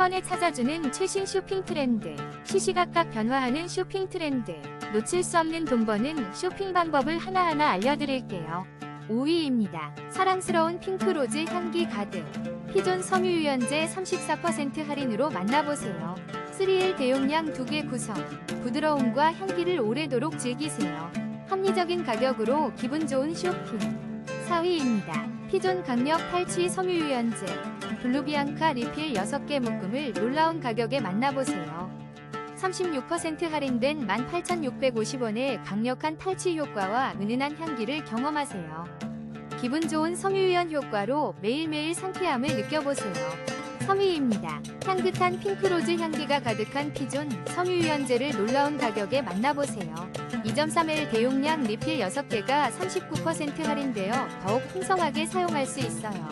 번에 찾아주는 최신 쇼핑 트렌드, 시시각각 변화하는 쇼핑 트렌드, 놓칠 수 없는 돈 버는 쇼핑 방법을 하나하나 알려드릴게요. 5위입니다. 사랑스러운 핑크로즈 향기 가득. 피존 섬유유연제 34% 할인으로 만나보세요. 3일 대용량 2개 구성. 부드러움과 향기를 오래도록 즐기세요. 합리적인 가격으로 기분 좋은 쇼핑. 4위입니다. 피존 강력 탈취 섬유유연제. 블루비앙카 리필 6개 묶음을 놀라운 가격에 만나보세요. 36% 할인된 18,650원의 강력한 탈취 효과와 은은한 향기를 경험하세요. 기분 좋은 섬유유연 효과로 매일매일 상쾌함을 느껴보세요. 3위입니다. 향긋한 핑크로즈 향기가 가득한 피존 섬유유연제를 놀라운 가격에 만나보세요. 2.3L 대용량 리필 6개가 39% 할인되어 더욱 풍성하게 사용할 수 있어요.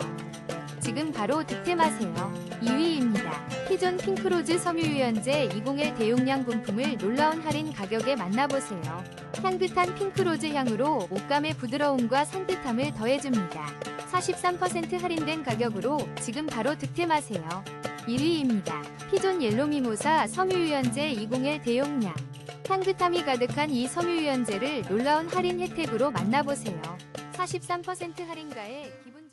지금 바로 득템하세요. 2위입니다. 피존 핑크로즈 섬유유연제 201 대용량 분품을 놀라운 할인 가격에 만나보세요. 향긋한 핑크로즈 향으로 옷감의 부드러움과 산뜻함을 더해줍니다. 43% 할인된 가격으로 지금 바로 득템하세요. 1위입니다. 피존 옐로미모사 섬유유연제 201 대용량. 향긋함이 가득한 이 섬유유연제를 놀라운 할인 혜택으로 만나보세요. 43% 할인가에 기분